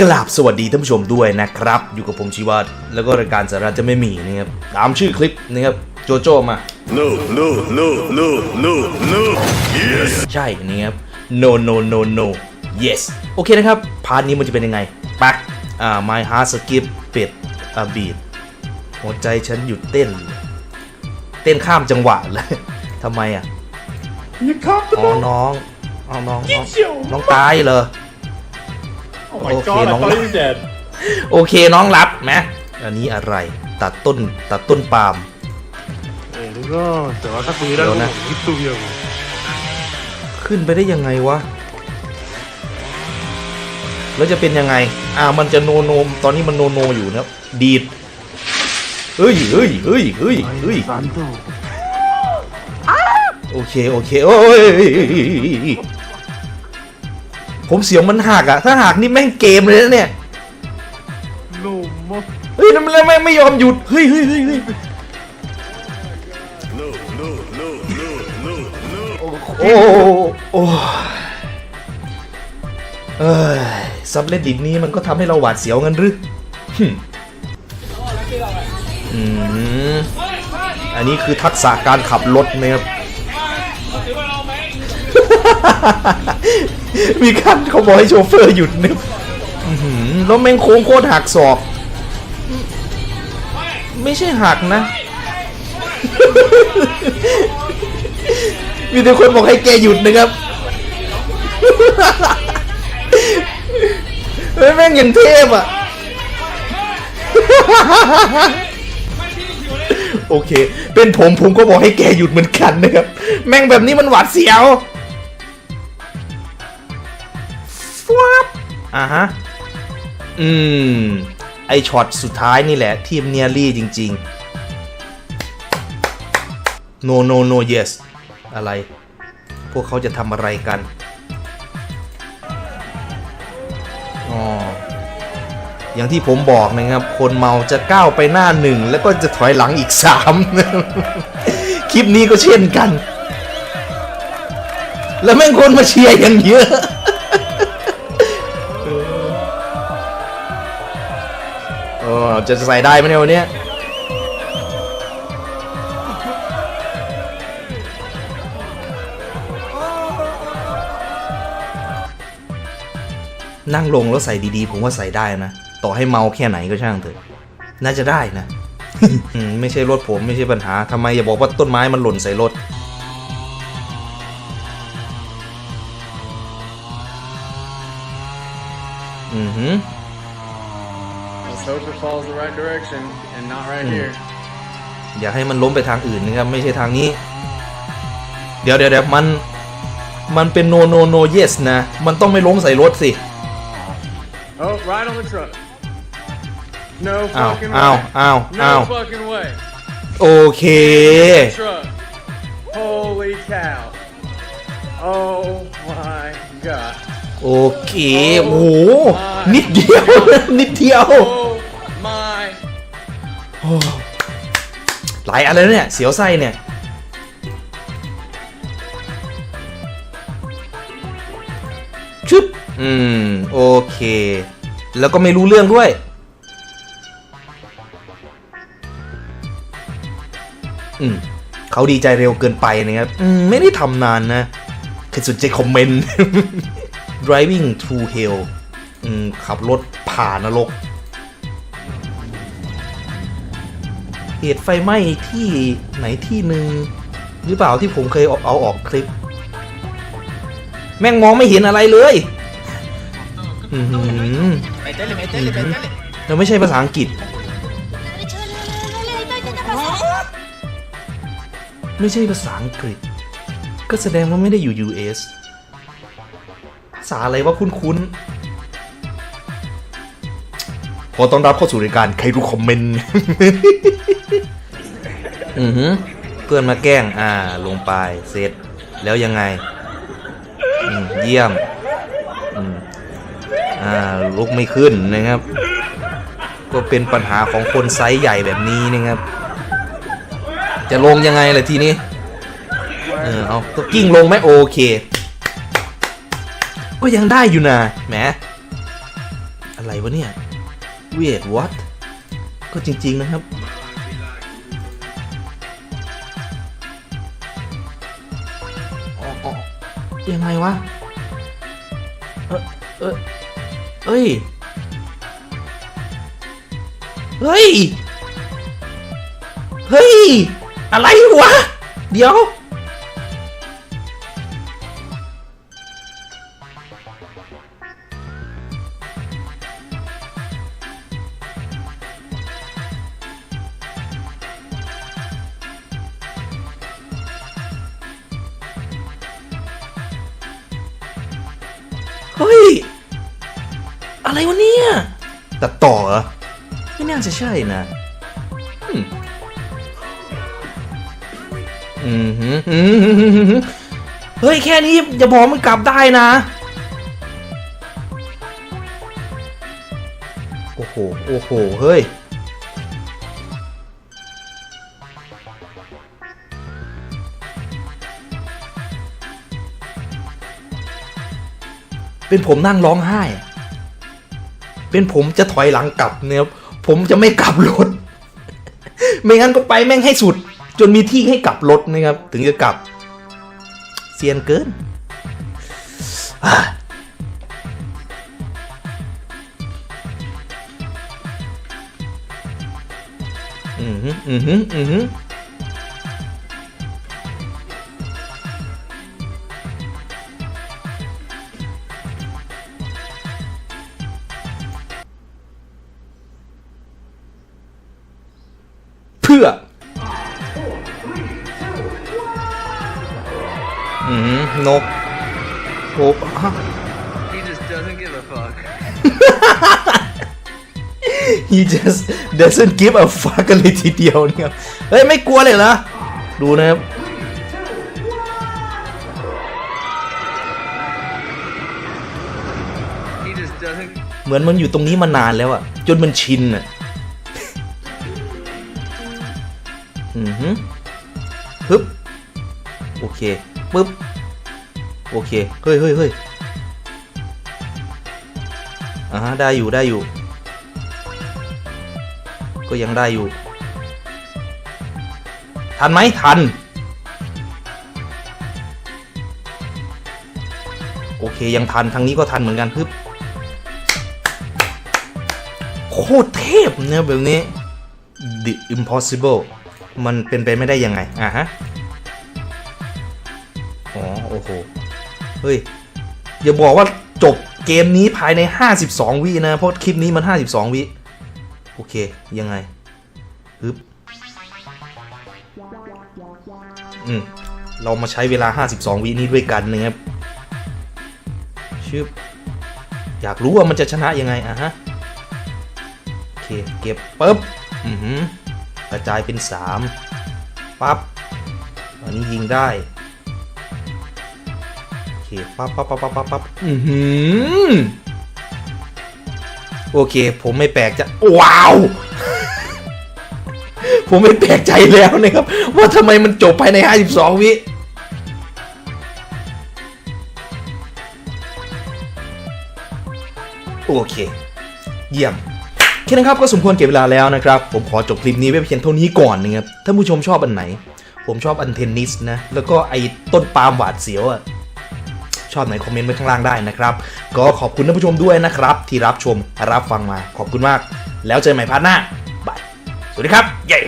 กราบสวัสดีท่านผู้ชมด้วยนะครับ อยู่กับผมชีวัตแล้วก็รายการสาระจะไม่มีนะครับตามชื่อคลิปนะครับโจโจมา No, no, no, no, no, no. Yes. ใช่นะครับ no no no no yes โอเคนะครับ พาร์ทนี้มันจะเป็นยังไงไปะอ่า my heart skip เป็ดอ่าบีดหัวใจฉันหยุดเต้น เต้นข้ามจังหวะเลยทำไมอะ You come to อ๋อน้องอ๋อน้องน้องน้องตายเหรอ โอ้ยจออนนี้เโอเคน้องรับไหมอันนี้อะไรตัดต้นตัดต้นปาล์มเอ้ลูแต่ว่าถ้าคุยได้ผมคิดตัวเดีขึ้นไปได้ยังไงวะแล้วจะเป็นยังไง อ่า มันจะโนโนม ตอนนี้มันโนโนอยู่นะดีดเฮ้ยเฮ้ยเฮ้ยเฮ้ยเฮ้ยโอเค โอเค โอ้ย ผมเสียงมันหักอะถ้าหักนี่แม่งเกมเลยนะเนี่ย너무เฮ้ยนั่นมันไม่ไม่ยอมหยุดเฮ้ยเฮ้ยเฮ้ยเฮ้ย No, no, no, no, no, no. โอ้โอ้เอ้ยซับเลดดิกนี้มันก็ทำให้เราหวาดเสียวกันหรือหึอืมอันนี้คือทักษะการขับรถนะครับ มีขั้นเขาบอกให้โชเฟอร์หยุดนึกแล้วแม่งโค้งโคตรหักศอก ไม่ใช่หักนะ มีแต่คนบอกให้แกหยุดนะครับเฮ้ยแม่งอย่างเทพอะ โอเค เป็นผมผมก็บอกให้แกหยุดเหมือนกันนะครับ แม่งแบบนี้มันหวาดเสียว อ่าฮะ อืม ไอช็อตสุดท้ายนี่แหละ ทีมเนียรี่จริง ๆ no no no yes อะไร พวกเขาจะทำอะไรกันอ๋ออย่างที่ผมบอกนะครับ คนเมาจะก้าวไปหน้าหนึ่งแล้วก็จะถอยหลังอีกสามคลิปนี้ก็เช่นกัน แล้วแม่งคนมาเชียร์อย่างเยอะ จะใส่ได้ไหมเนี่ยวันนี้นั่งลงแล้วใส่ดีๆ ผมว่าใส่ได้นะ ต่อให้เมาแค่ไหนก็ช่างเถอะ น่าจะได้นะ ไม่ใช่รถผมไม่ใช่ปัญหาทำไมอย่าบอกว่าต้นไม้มันหล่นใส่รถ อือหือ Let's hope it falls the right direction and not right Hmm. here. อย่าให้มันล้มไปทางอื่นนะครับ ไม่ใช่ทางนี้ เดี๋ยวเดี๋ยวเดี๋ยวมัน มันเป็น no no no yes นะ มันต้องไม่ล้มใส่รถสิ Oh, right on the truck. No อ้าว fucking อ้าว way. อ้าวอ้าว No fucking way. โอเค Truck. Holy cow. Oh my god. โอเค โอ้โห นิดเดียว นิดเดียว Oh my. หลายอันเลยเนี่ย เสียวไส้เนี่ย ชึบ อืม โอเค แล้วก็ไม่รู้เรื่องด้วย อืม เขาดีใจเร็วเกินไปนะครับอืม ไม่ได้ทำนานนะใครสนใจคอมเมนต์ driving through hell อืม ขับรถผ่านนรก เหตุไฟไหม้ที่ไหนที่หนึ่งหรือเปล่าที่ผมเคยเอาเอาออกคลิป แม่งมองไม่เห็นอะไรเลยอือหือแล้วไม่ใช่ภาษาอังกฤษ ไม่ใช่ภาษาอังกฤษ ก็แสดงว่าไม่ได้อยู่ US ภาษาอะไรว่าคุ้นๆ ขอต้อนรับเข้าสู่รายการใครรู้คอมเมนต์อือหือเพื่อนมาแกล้ง อ่า ลงไปเสร็จ แล้วยังไงอืมเยี่ยมอืมอ่าลุกไม่ขึ้นนะครับ ก็เป็นปัญหาของคนไซส์ใหญ่แบบนี้นะครับ จะลงยังไงล่ะทีนี้ เออเอาตัวกิ้งลงไหมโอเค ก็ยังได้อยู่นะแหมอะไรอะไรวะ เนี่ย wait what ก็จริง ๆ นะครับอ๋ออ๋อยังไงวะ เออเออเอ้ย เฮ้ย เฮ้ย อะไรวะ เดี๋ยว เฮ้ย อะไรวะเนี่ยตัดต่อเหรอ ไม่น่าจะใช่นะ อืมอืมหืมอืมหืมหืมหืมเฮ้ย แค่นี้อย่าบอกมันกลับได้นะ โอ้โห โอ้โห เฮ้ย เป็นผมนั่งร้องไห้ เป็นผมจะถอยหลังกลับเนี่ยครับผมจะไม่กลับรถ ไม่งั้นก็ไปแม่งให้สุด จนมีที่ให้กลับรถนะครับ ถึงจะกลับเซียนเกินอะอือหืออือหืออือหือ พื่ออืมนกโอ้ฮะ He just doesn't give a fuck. he just doesn't give a fuck กันเลยทีเดียวเนี่ยเฮ้ย ไม่กลัวเลยเหรอ ดูนะครับ He just doesn't เหมือนมันอยู่ตรงนี้มานานแล้วอะจนมันชินอะ อือฮึฮึบโอเคปึ๊บโอเคเฮ้ยเฮ้ยเฮ้ยอ่าฮะได้อยู่ได้อยู่ ก็ยังได้อยู่ ทันไหมทัน โอเคยังทันทางนี้ก็ทันเหมือนกันฮึบโคตรเทพเนี่ยแบบนี้ The Impossible มันเป็นไปไม่ได้ยังไงอะฮะอ๋อโอ้โหเฮ้ยอย่าบอกว่าจบเกมนี้ภายใน 52 วินะ เพราะคลิปนี้มัน 52 วิ โอเค ยังไงฮึบอืม เรามาใช้เวลา 52 วินี้ด้วยกันนะครับชึบอยากรู้ว่ามันจะชนะยังไงอะฮะ โอเค เก็บปุ๊บ อือหือ กระจายเป็น 3 ปั๊บอันนี้ยิงได้โอเคปั๊บปั๊บปั๊บปั๊บปั๊บปั๊บอือหือโอเค ผมไม่แปลกใจะว้าว ผมไม่แปลกใจแล้วนะครับ ว่าทำไมมันจบภายใน 52 วิโอเค เยี่ยม แค่นั้นครับก็สมควรเก็บเวลาแล้วนะครับ ผมขอจบคลิปนี้ไว้เพียงเท่านี้ก่อนนะครับถ้าผู้ชมชอบอันไหน ผมชอบอันเทนนิสนะ แล้วก็ไอ้ต้นปาล์มหวาดเสียวอะชอบไหนคอมเมนต์ไว้ข้างล่างได้นะครับ ก็ขอบคุณท่านผู้ชมด้วยนะครับ ที่รับชมรับฟังมาขอบคุณมาก แล้วเจอกันใหม่พาร์ทหน้าบายสวัสดีครับเย้